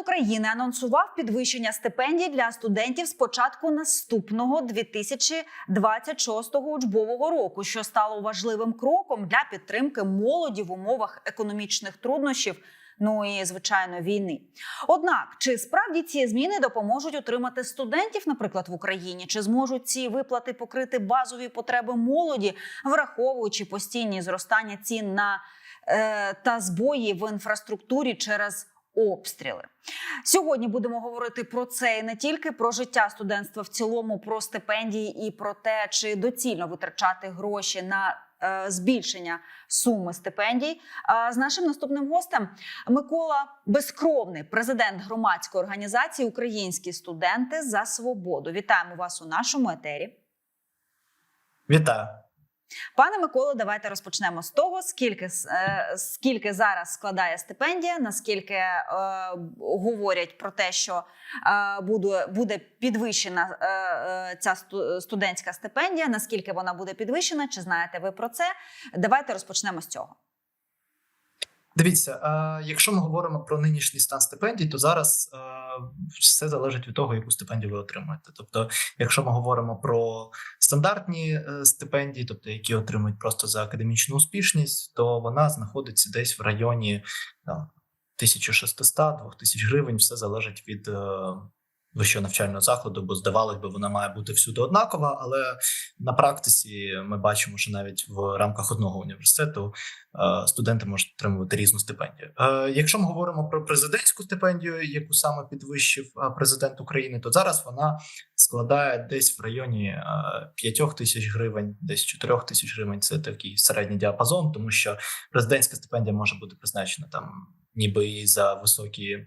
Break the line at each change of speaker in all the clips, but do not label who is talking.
України анонсував підвищення стипендій для студентів з початку наступного 2026 учбового року, що стало важливим кроком для підтримки молоді в умовах економічних труднощів. Ну і звичайно війни. Однак, чи справді ці зміни допоможуть отримати студентів, наприклад, в Україні, чи зможуть ці виплати покрити базові потреби молоді, враховуючи постійні зростання цін на е, та збої в інфраструктурі через обстріли. Сьогодні будемо говорити про це і не тільки про життя студентства в цілому, про стипендії і про те, чи доцільно витрачати гроші на е, збільшення суми стипендій. З нашим наступним гостем Микола Безкровний, президент громадської організації Українські студенти за свободу. Вітаємо вас у нашому етері.
Вітаю.
Пане Миколо, давайте розпочнемо з того, скільки е, скільки зараз складає стипендія, наскільки е, говорять про те, що е, буде, буде підвищена е, е, ця студентська стипендія. Наскільки вона буде підвищена? Чи знаєте ви про це? Давайте розпочнемо з цього.
Дивіться, е, якщо ми говоримо про нинішній стан стипендій, то зараз е, все залежить від того, яку стипендію ви отримуєте. Тобто, якщо ми говоримо про стандартні е, стипендії, тобто які отримують просто за академічну успішність, то вона знаходиться десь в районі там, 1600-2000 гривень. Все залежить від вищого навчального закладу, бо здавалось би, вона має бути всюди однакова. Але на практиці ми бачимо, що навіть в рамках одного університету е, студенти можуть отримувати різну стипендію. Е, Якщо ми говоримо про президентську стипендію, яку саме підвищив е, президент України, то зараз вона складає десь в районі 5 тисяч гривень, десь 4 тисяч гривень. Це такий середній діапазон, тому що президентська стипендія може бути призначена там, ніби і за високі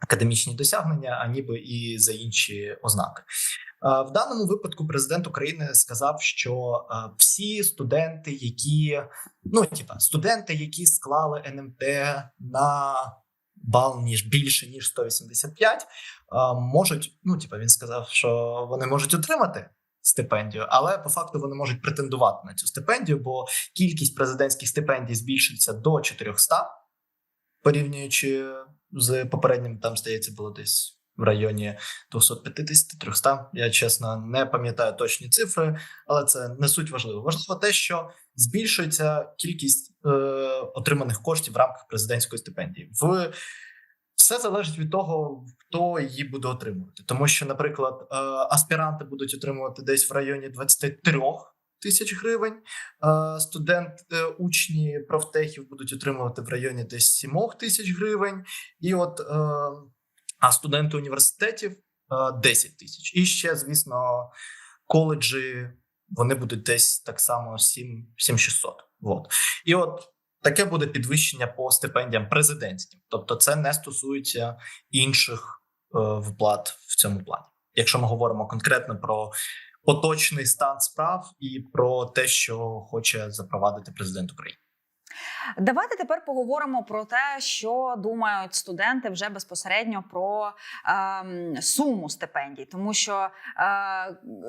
академічні досягнення, а ніби і за інші ознаки. Е, В даному випадку президент України сказав, що е, всі студенти, які ну типа студенти, які склали НМТ на бал ніж більше ніж 185, е, можуть. Ну, типа, він сказав, що вони можуть отримати. Стипендію, але по факту вони можуть претендувати на цю стипендію, бо кількість президентських стипендій збільшиться до 400, порівнюючи з попереднім, там здається, було десь в районі 250-300. Я чесно не пам'ятаю точні цифри, але це не суть важливо. Важливо те, що збільшується кількість е, отриманих коштів в рамках президентської стипендії. В все залежить від того, хто її буде отримувати. Тому що, наприклад, е, аспіранти будуть отримувати десь в районі 23 тисяч гривень. Е, Студент, е, учні профтехів будуть отримувати в районі десь 7 тисяч гривень. І от е, а студенти університетів е, 10 тисяч. І ще, звісно, коледжі вони будуть десь так само 7 7600. Вот. І от таке буде підвищення по стипендіям президентським. Тобто, це не стосується інших виплат в цьому плані. Якщо ми говоримо конкретно про поточний стан справ і про те, що хоче запровадити президент України.
Давайте тепер поговоримо про те, що думають студенти вже безпосередньо про ем, суму стипендій, тому що е,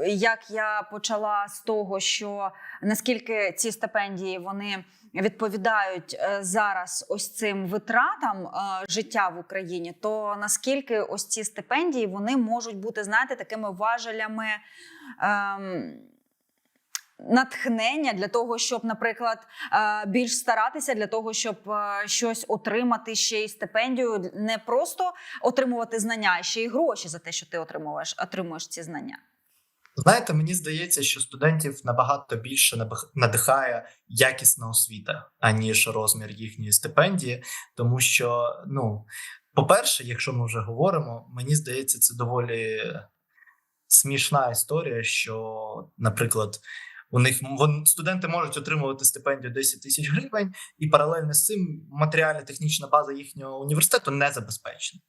як я почала з того, що наскільки ці стипендії вони відповідають е, зараз ось цим витратам е, життя в Україні, то наскільки ось ці стипендії вони можуть бути знаєте такими важелями. Ем, натхнення для того, щоб, наприклад, е, більш старатися для того, щоб е, щось отримати ще й стипендію, не просто отримувати знання, а ще й гроші за те, що ти отримуєш, отримуєш ці знання.
Знаєте, мені здається, що студентів набагато більше надихає якісна освіта, аніж розмір їхньої стипендії. Тому що, ну, по-перше, якщо ми вже говоримо, мені здається, це доволі смішна історія, що, наприклад, у них вон, студенти можуть отримувати стипендію 10 тисяч гривень, і паралельно з цим матеріально-технічна база їхнього університету не забезпечена.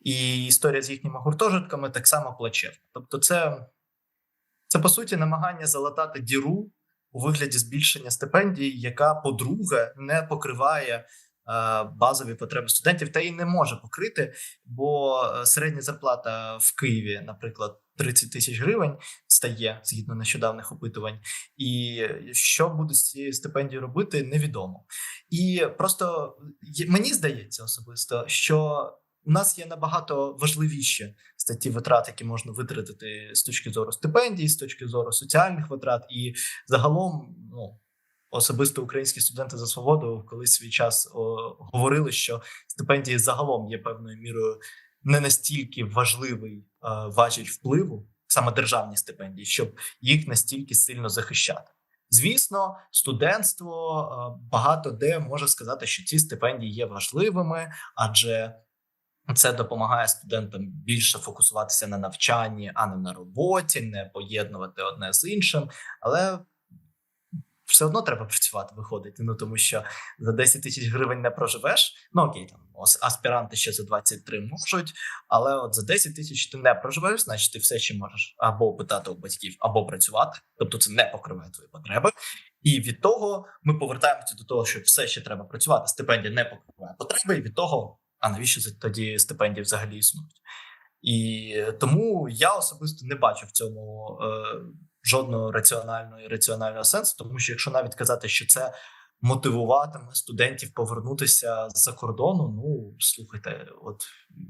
І історія з їхніми гуртожитками так само плачевна. Тобто, це, це по суті намагання залатати діру у вигляді збільшення стипендій, яка, по-друге, не покриває е, базові потреби студентів та й не може покрити, бо е, середня зарплата в Києві, наприклад, 30 тисяч гривень стає згідно нещодавних опитувань. І що буде з цією стипендією робити, невідомо. І просто мені здається особисто, що у нас є набагато важливіші статті витрат, які можна витратити з точки зору стипендій, з точки зору соціальних витрат, і загалом, ну особисто українські студенти за свободу, колись свій час о, говорили, що стипендії загалом є певною мірою не настільки важливий важіль впливу, саме державні стипендії, щоб їх настільки сильно захищати. Звісно, студентство е, багато де може сказати, що ці стипендії є важливими, адже це допомагає студентам більше фокусуватися на навчанні, а не на роботі, не поєднувати одне з іншим. Але все одно треба працювати, виходить. Ну тому що за 10 тисяч гривень не проживеш. Ну окей, там аспіранти ще за 23 можуть, але от за 10 тисяч ти не проживеш, значить ти все ще можеш або питати у батьків, або працювати. Тобто це не покриває твої потреби. І від того ми повертаємося до того, що все ще треба працювати. Стипендія не покриває потреби, і від того, а навіщо тоді стипендії взагалі існують? І тому я особисто не бачу в цьому е, жодного раціонального і раціонального сенсу, тому що якщо навіть казати, що це мотивуватиме студентів повернутися з-за кордону, ну слухайте, от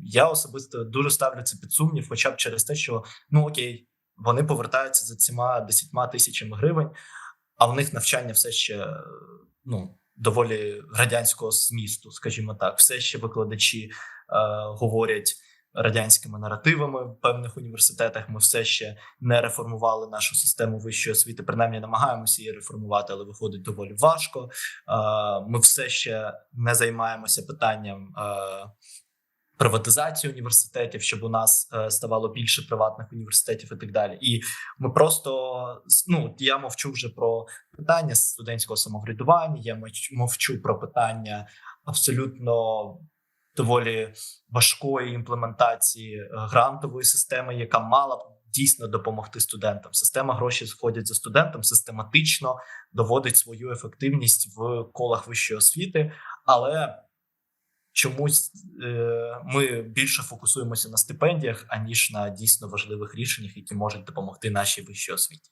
я особисто дуже ставлю це під сумнів, хоча б через те, що ну окей, вони повертаються за цими десятьма тисячами гривень, а в них навчання все ще ну доволі радянського змісту, скажімо так, все ще викладачі е, говорять радянськими наративами в певних університетах. Ми все ще не реформували нашу систему вищої освіти. Принаймні намагаємося її реформувати, але виходить доволі важко. Е, Ми все ще не займаємося питанням. е, Приватизації університетів, щоб у нас е, ставало більше приватних університетів і так далі, і ми просто ну я мовчу вже про питання студентського самоврядування. Я мовч- мовчу про питання абсолютно доволі важкої імплементації е, грантової системи, яка мала б дійсно допомогти студентам. Система гроші сходять за студентом, систематично доводить свою ефективність в колах вищої освіти, але чомусь е, ми більше фокусуємося на стипендіях аніж на дійсно важливих рішеннях, які можуть допомогти нашій вищій освіті.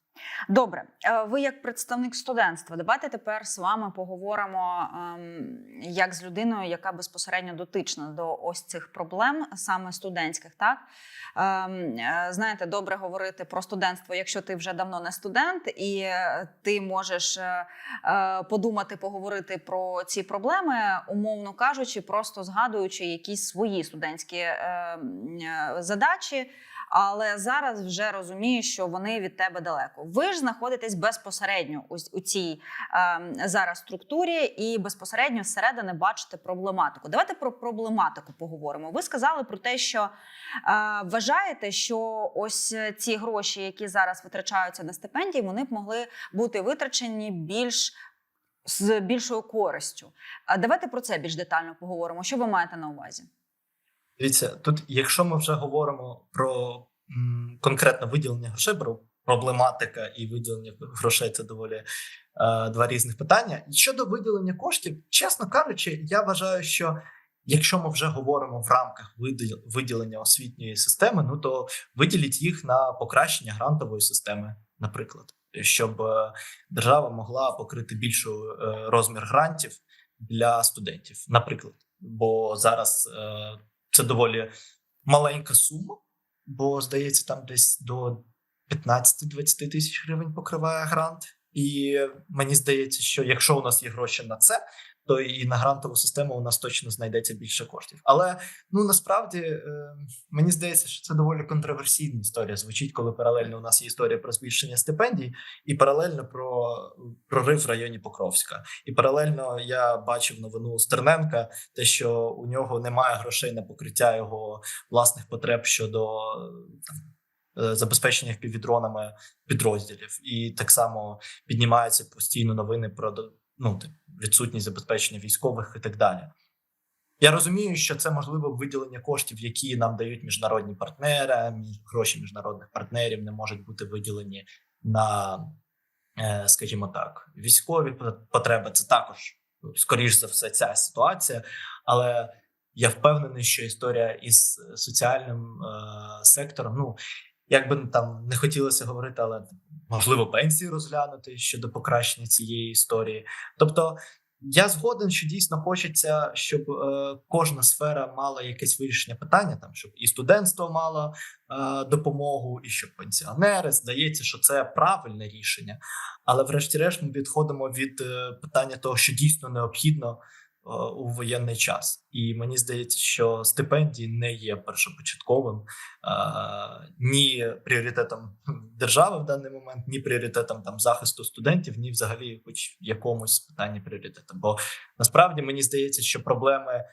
Добре, Е, ви як представник студентства, давайте тепер з вами поговоримо ем, як з людиною, яка безпосередньо дотична до ось цих проблем, саме студентських. Так Ем, е, знаєте, добре говорити про студентство, якщо ти вже давно не студент, і ти можеш е, подумати, поговорити про ці проблеми, умовно кажучи, просто згадуючи якісь свої студентські е, м, е, задачі але зараз вже розумію, що вони від тебе далеко. Ви ж знаходитесь безпосередньо ось у цій е, зараз структурі і безпосередньо зсередини бачите проблематику. Давайте про проблематику поговоримо. Ви сказали про те, що е, вважаєте, що ось ці гроші, які зараз витрачаються на стипендії, вони б могли бути витрачені більш з більшою користю. А давайте про це більш детально поговоримо. Що ви маєте на увазі?
Дивіться, тут, якщо ми вже говоримо про м, конкретне виділення грошей, про проблематика і виділення грошей це доволі е, два різних питання. Щодо виділення коштів, чесно кажучи, я вважаю, що якщо ми вже говоримо в рамках виділ- виділення освітньої системи, ну то виділіть їх на покращення грантової системи, наприклад, щоб е, держава могла покрити більшу е, розмір грантів для студентів, наприклад. Бо зараз е, це доволі маленька сума, бо здається, там десь до 15-20 тисяч гривень покриває грант. І мені здається, що якщо у нас є гроші на це, то і на грантову систему у нас точно знайдеться більше коштів. Але ну насправді е, мені здається, що це доволі контроверсійна історія. Звучить, коли паралельно у нас є історія про збільшення стипендій, і паралельно про прорив в районі Покровська. І паралельно я бачив новину Стерненка, те, що у нього немає грошей на покриття його власних потреб щодо е, забезпечення півдронами підрозділів, і так само піднімаються постійно новини про ну, відсутність забезпечення військових і так далі. Я розумію, що це можливо виділення коштів, які нам дають міжнародні партнери. Гроші міжнародних партнерів не можуть бути виділені на, е, скажімо так, військові потреби. Це також скоріш за все ця ситуація, але я впевнений, що історія із соціальним е, сектором, ну як би там не хотілося говорити, але можливо пенсії розглянути щодо покращення цієї історії. Тобто Я згоден, що дійсно хочеться, щоб е, кожна сфера мала якесь вирішення питання, там щоб і студентство мало е, допомогу, і щоб пенсіонери. Здається, що це правильне рішення. Але, врешті-решт, ми відходимо від е, питання того, що дійсно необхідно у воєнний час. І мені здається, що стипендії не є першопочатковим е, ні пріоритетом держави в даний момент, ні пріоритетом там захисту студентів, ні взагалі, хоч якомусь питанні пріоритетом. Бо насправді мені здається, що проблеми е,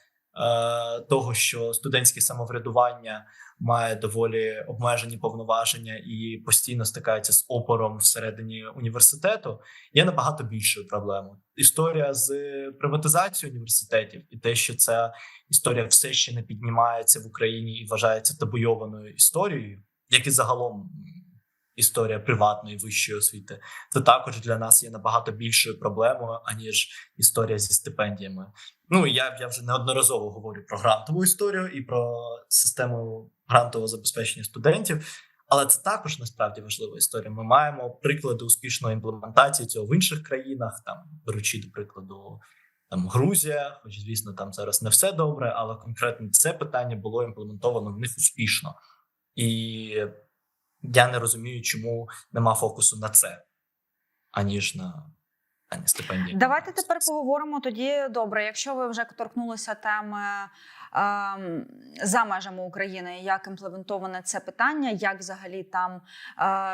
того, що студентське самоврядування має доволі обмежені повноваження і постійно стикається з опором всередині університету, є набагато більшою проблемою. Історія з приватизацією університетів і те, що ця історія все ще не піднімається в Україні і вважається табуйованою історією, як і загалом історія приватної вищої освіти, це також для нас є набагато більшою проблемою аніж історія зі стипендіями. Ну я, я вже неодноразово говорю про грантову історію і про систему грантового забезпечення студентів. Але це також насправді важлива історія. Ми маємо приклади успішної імплементації цього в інших країнах, там беручи до прикладу там Грузія, хоч звісно, там зараз не все добре, але конкретно це питання було імплементовано в них успішно, і я не розумію, чому нема фокусу на це, аніж на ані стипендії.
Давайте тепер поговоримо тоді. Добре, якщо ви вже торкнулися теми ем, за межами України, як імплементоване це питання, як взагалі там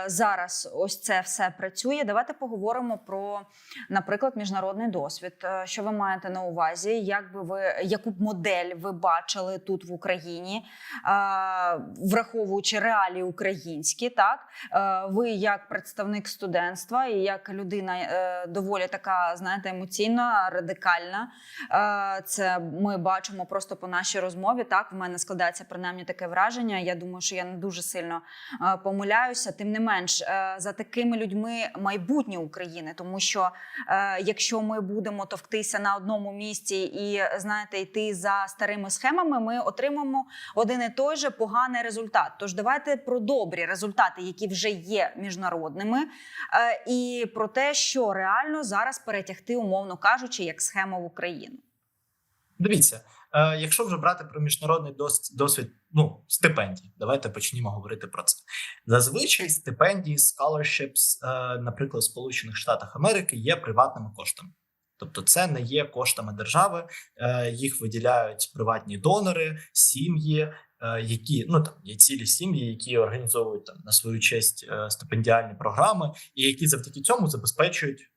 зараз ось це все працює. Давайте поговоримо про, наприклад, міжнародний досвід. Е, Що ви маєте на увазі? Як би ви яку б модель ви бачили тут в Україні, враховуючи реалії українські, так Е, ви як представник студентства і як людина е, доволі така, знаєте, емоційна, радикальна. Це ми бачимо просто по нашій розмові. Так, в мене складається принаймні таке враження. Я думаю, що я не дуже сильно е, помиляюся. Тим не менш, е, за такими людьми майбутнє України, тому що е, якщо ми будемо товктися на одному місці і знаєте, йти за старими схемами, ми отримаємо один і той же поганий результат. Тож давайте про добрі результати, які вже є міжнародними, і про те, що реально зараз перетягти, умовно кажучи, як схема в Україну.
Дивіться, е, якщо вже брати про міжнародний дос- досвід, ну стипендій, давайте почнімо говорити про це. Зазвичай стипендії, scholarships, е, наприклад, в Сполучених Штатах Америки є приватними коштами. Тобто, це не є коштами держави, е, їх виділяють приватні донори, сім'ї, які ну там є цілі сім'ї, які організовують там на свою честь стипендіальні програми, і які завдяки цьому забезпечують,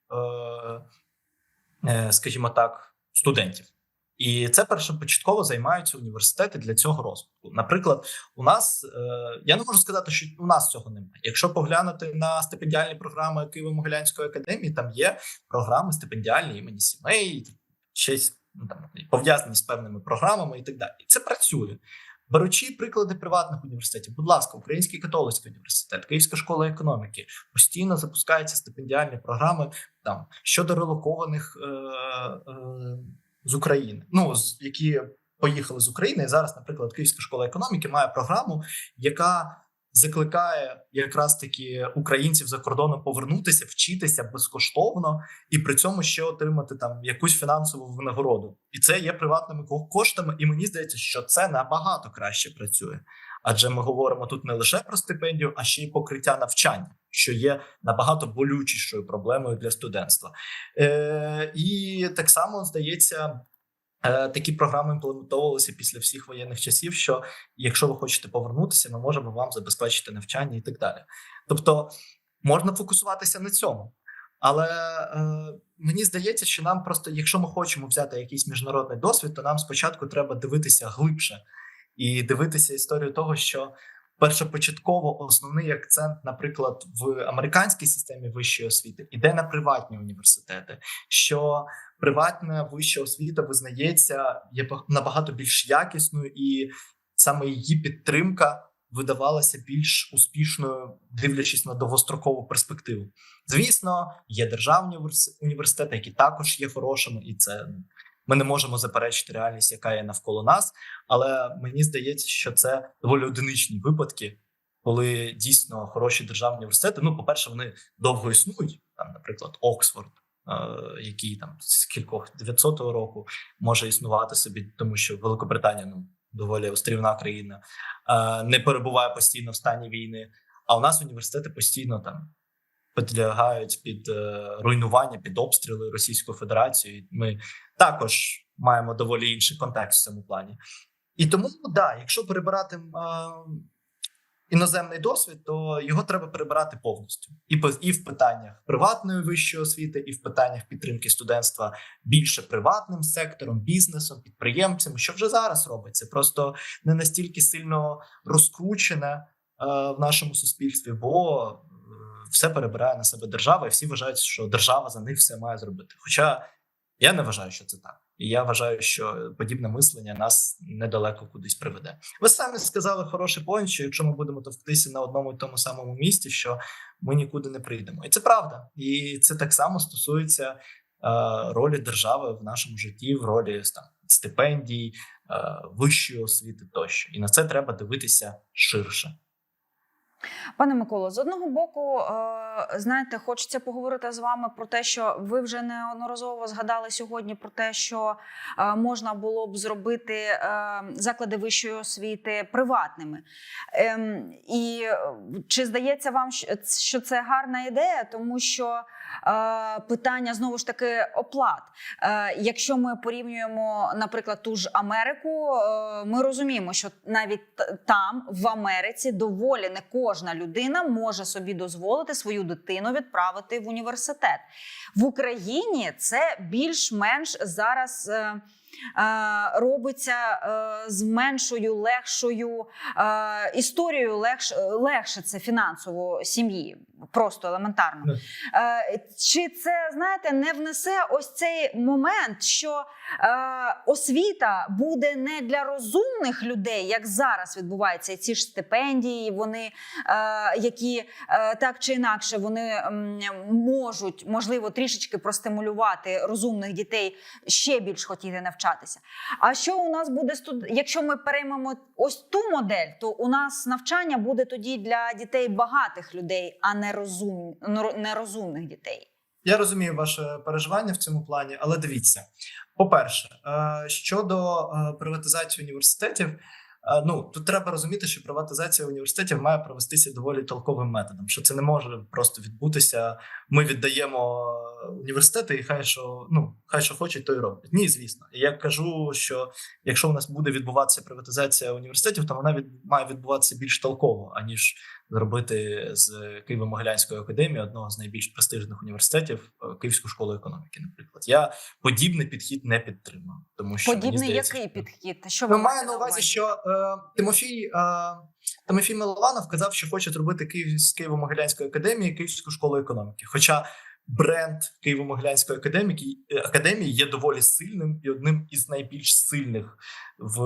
скажімо так, студентів. І це першопочатково займаються університети для цього розвитку. Наприклад, у нас е, я не можу сказати, що у нас цього немає. Якщо поглянути на стипендіальні програми Києво-Могилянської академії, там є програми стипендіальні імені сімей, щось ну, там пов'язані з певними програмами і так далі. І це працює. Беручи приклади приватних університетів, будь ласка, Український католицький університет, Київська школа економіки постійно запускаються стипендіальні програми там щодо релокованих е, е, з України, ну з які поїхали з України. І зараз, наприклад, Київська школа економіки має програму, яка закликає якраз таки українців за кордоном повернутися, вчитися безкоштовно і при цьому ще отримати там якусь фінансову винагороду. І це є приватними ко- коштами. І мені здається, що це набагато краще працює. Адже ми говоримо тут не лише про стипендію, а ще й покриття навчання, що є набагато болючішою проблемою для студентства. Е, і так само здається. е, Такі програми імплементовувалися після всіх воєнних часів. Що якщо ви хочете повернутися, ми можемо вам забезпечити навчання і так далі. Тобто можна фокусуватися на цьому. Але е, мені здається, що нам просто, якщо ми хочемо взяти якийсь міжнародний досвід, то нам спочатку треба дивитися глибше і дивитися історію того, що першопочатково основний акцент, наприклад, в американській системі вищої освіти іде на приватні університети. Що приватна вища освіта визнається є ба- набагато більш якісною, і саме її підтримка видавалася більш успішною, дивлячись на довгострокову перспективу. Звісно, є державні університети, які також є хорошими, і це ми не можемо заперечити реальність, яка є навколо нас. Але мені здається, що це доволі одиничні випадки, коли дійсно хороші державні університети. Ну, по-перше, вони довго існують. Там, наприклад, Оксфорд, який там з кількох 900 року може існувати собі, тому що Великобританія ну доволі острівна країна, е, не перебуває постійно в стані війни. А у нас університети постійно там підлягають під е, руйнування, під обстріли Російської Федерації. Ми також маємо доволі інший контекст в цьому плані. І тому, да, якщо перебирати е, іноземний досвід, то його треба перебирати повністю і і в питаннях приватної вищої освіти, і в питаннях підтримки студентства більше приватним сектором, бізнесом, підприємцями, що вже зараз робиться, просто не настільки сильно розкручене е, в нашому суспільстві, бо все перебирає на себе держава, і всі вважають, що держава за них все має зробити. Хоча я не вважаю, що це так. І я вважаю, що подібне мислення нас недалеко кудись приведе. Ви самі сказали хороший поінт, що якщо ми будемо товктися на одному і тому самому місці, що ми нікуди не прийдемо. І це правда. І це так само стосується е, ролі держави в нашому житті, в ролі там стипендій, е, вищої освіти тощо. І на це треба дивитися ширше.
Пане Миколо, з одного боку, е, знаєте, хочеться поговорити з вами про те, що ви вже неодноразово згадали сьогодні про те, що е, можна було б зробити е, заклади вищої освіти приватними. Ем, І чи здається вам, що це гарна ідея, тому що питання знову ж таки оплат. Якщо ми порівнюємо, наприклад, ту ж Америку, ми розуміємо, що навіть там в Америці доволі не кожна людина може собі дозволити свою дитину відправити в університет в Україні. Це більш-менш зараз. е, е, Робиться е, з меншою легшою історією, легш, легше це фінансово сім'ї, просто елементарно. Е, Чи це знаєте не внесе ось цей момент, що е, освіта буде не для розумних людей, як зараз відбувається і ці ж стипендії, вони е, які е, так чи інакше вони можуть можливо трішечки простимулювати розумних дітей ще більш хотіти навчатися. А що у нас буде студ... якщо ми переймемо ось ту модель, то у нас навчання буде тоді для дітей багатих людей, а не розум... нерозумних дітей.
Я розумію ваше переживання в цьому плані, але дивіться: по-перше, е, щодо е, приватизації університетів, ну тут треба розуміти, що приватизація університетів має провестися доволі толковим методом. Що це не може просто відбутися. Ми віддаємо університети, і хай що ну хай що хочуть, то й роблять. Ні, звісно. Я кажу, що якщо у нас буде відбуватися приватизація університетів, то вона від має відбуватися більш толково, аніж зробити з Києво-Могилянської академії одного з найбільш престижних університетів Київську школу економіки. Наприклад, я подібний підхід не підтримую, тому що
подібний
мені здається,
який підхід? Що
Ну,
ви
маю на увазі, що е, Тимофій е, Тимофій Милованов казав, що хоче зробити Київ з Києво-Могилянської академії Київську школу економіки. Хоча бренд Києво-Могилянської академії академії є доволі сильним і одним із найбільш сильних в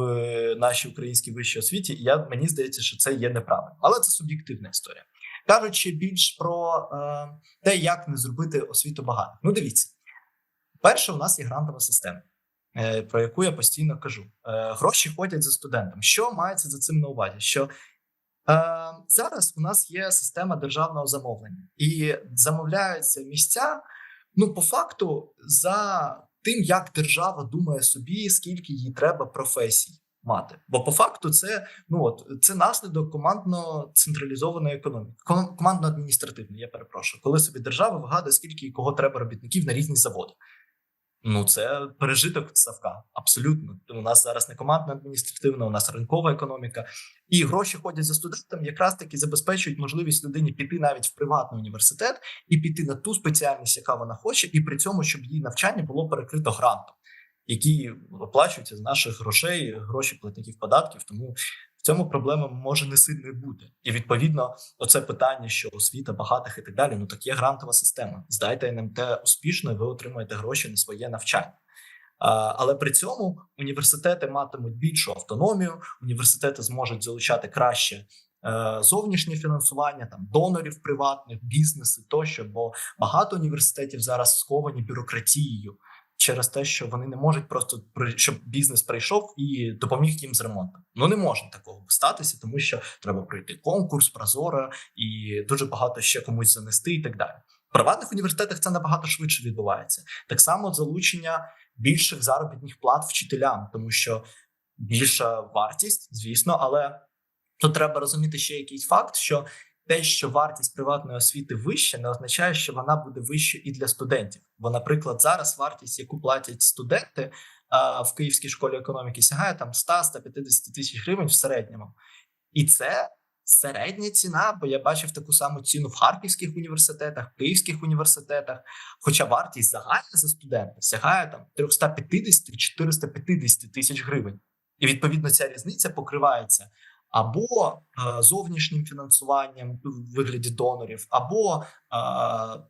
нашій українській вищій освіті. І я мені здається, що це є неправильно, але це суб'єктивна історія. Кажучи більш про е, те, як не зробити освіту багато. Ну, дивіться, перше, у нас є грантова система. Е, Про яку я постійно кажу, Е, гроші ходять за студентом. Що мається за цим на увазі? Що Е, Зараз у нас є система державного замовлення, і замовляються місця. Ну, по факту, за тим, як держава думає собі, скільки їй треба професій мати. Бо по факту, це ну от це наслідок командно централізованої економіки, командно адміністративної. Я перепрошую, коли собі держава вигадує, скільки і кого треба робітників на різні заводи. Ну, це пережиток Савка. Абсолютно. У нас зараз не командна адміністративна, у нас ринкова економіка, і гроші ходять за студентом, якраз таки забезпечують можливість людині піти навіть в приватний університет і піти на ту спеціальність, яка вона хоче, і при цьому, щоб її навчання було перекрито грантом, які оплачуються з наших грошей, гроші платників податків. Тому цьому проблема може не сильно бути. І відповідно, оце питання, що освіта багатих і так далі. Ну так є грантова система. Здайте НМТ успішно, і ви отримаєте гроші на своє навчання. Але при цьому університети матимуть більшу автономію, університети зможуть залучати краще. е, Зовнішнє фінансування, там донорів приватних, бізнеси тощо, бо багато університетів зараз сковані бюрократією через те, що вони не можуть просто щоб бізнес прийшов і допоміг їм з ремонтом. Ну не може такого статися, тому що треба пройти конкурс, прозоро і дуже багато ще комусь занести, і так далі. В приватних університетах це набагато швидше відбувається. Так само залучення більших заробітних плат вчителям, тому що більша вартість, звісно, але тут треба розуміти ще якийсь факт, що те, що вартість приватної освіти вища, не означає, що вона буде вища і для студентів. Бо, наприклад, зараз вартість, яку платять студенти в Київській школі економіки, сягає там 100-150 тисяч гривень в середньому, і це. Середня ціна, бо я бачив таку саму ціну в харківських університетах, київських університетах. Хоча вартість загальна за студента сягає там 350-450 тисяч гривень, і відповідно ця різниця покривається або е, зовнішнім фінансуванням в вигляді донорів, або е,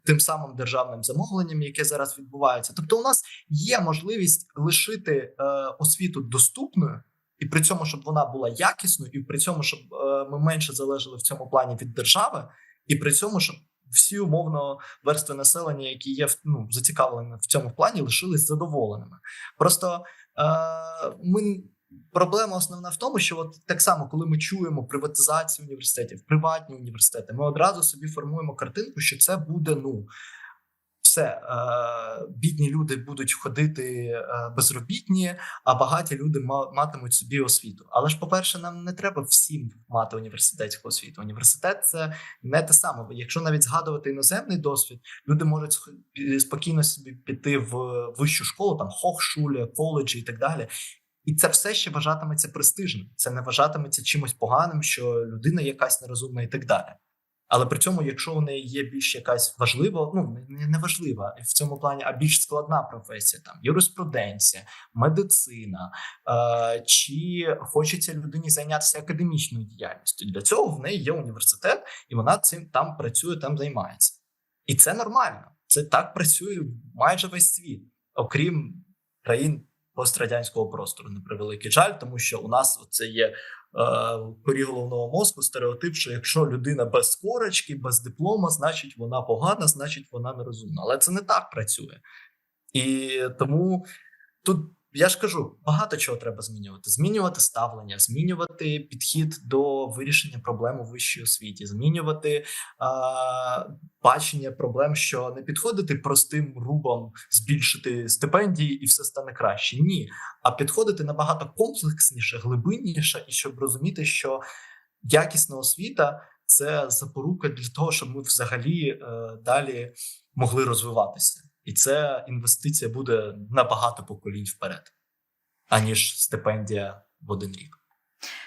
тим самим державним замовленням, яке зараз відбувається. Тобто, у нас є можливість лишити е, освіту доступною. І при цьому, щоб вона була якісною, і при цьому, щоб ми менше залежали в цьому плані від держави, і при цьому, щоб всі умовно верстви населення, які є ну, зацікавлені в цьому плані, лишились задоволеними. Просто е, ми проблема основна в тому, що от так само, коли ми чуємо приватизацію університетів, приватні університети, ми одразу собі формуємо картинку, що це буде ну. Все, е, бідні люди будуть ходити е, безробітні, а багаті люди матимуть собі освіту. Але ж, по-перше, нам не треба всім мати університетську освіту. Університет це не те саме. Якщо навіть згадувати іноземний досвід, люди можуть спокійно собі піти в вищу школу, там хохшулі, коледжі і так далі. І це все ще вважатиметься престижним. Це не вважатиметься чимось поганим, що людина якась нерозумна і так далі. Але при цьому, якщо у неї є більш якась важлива, ну не важлива в цьому плані, а більш складна професія, там юриспруденція, медицина, е, чи хочеться людині зайнятися академічною діяльністю, для цього в неї є університет, і вона цим там працює, там займається. І це нормально. Це так працює майже весь світ, окрім країн пострадянського простору. На превеликий жаль, тому що у нас це є е, корі головного мозку стереотип, що якщо людина без корочки, без диплома, значить вона погана, значить вона нерозумна. Але це не так працює. І тому тут я ж кажу, багато чого треба змінювати: змінювати ставлення, змінювати підхід до вирішення проблем у вищій освіті, змінювати а, бачення проблем, що не підходити простим рубом, збільшити стипендії і все стане краще. Ні, а підходити набагато комплексніше, глибинніше, і щоб розуміти, що якісна освіта це запорука для того, щоб ми взагалі е, далі могли розвиватися. І це інвестиція буде на багато поколінь вперед, аніж стипендія в один рік.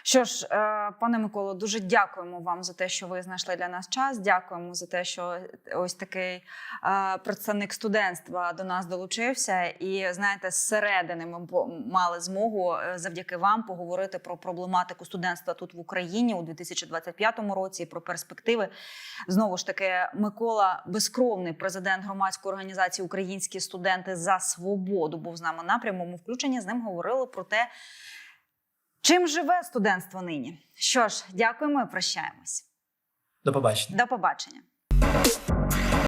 Що ж, е, пане Миколо, дуже дякуємо вам за те, що ви знайшли для нас час. Дякуємо за те, що ось такий е, представник студентства до нас долучився. І знаєте, зсередини ми мали змогу е, завдяки вам поговорити про проблематику студентства тут в Україні у 2025 році, про перспективи. Знову ж таки, Микола Безкровний, президент громадської організації Українські студенти за свободу, був з нами на прямому включенні. З ним говорили про те. Чим живе студентство нині? Що ж, дякуємо і прощаємось.
До побачення.
До побачення.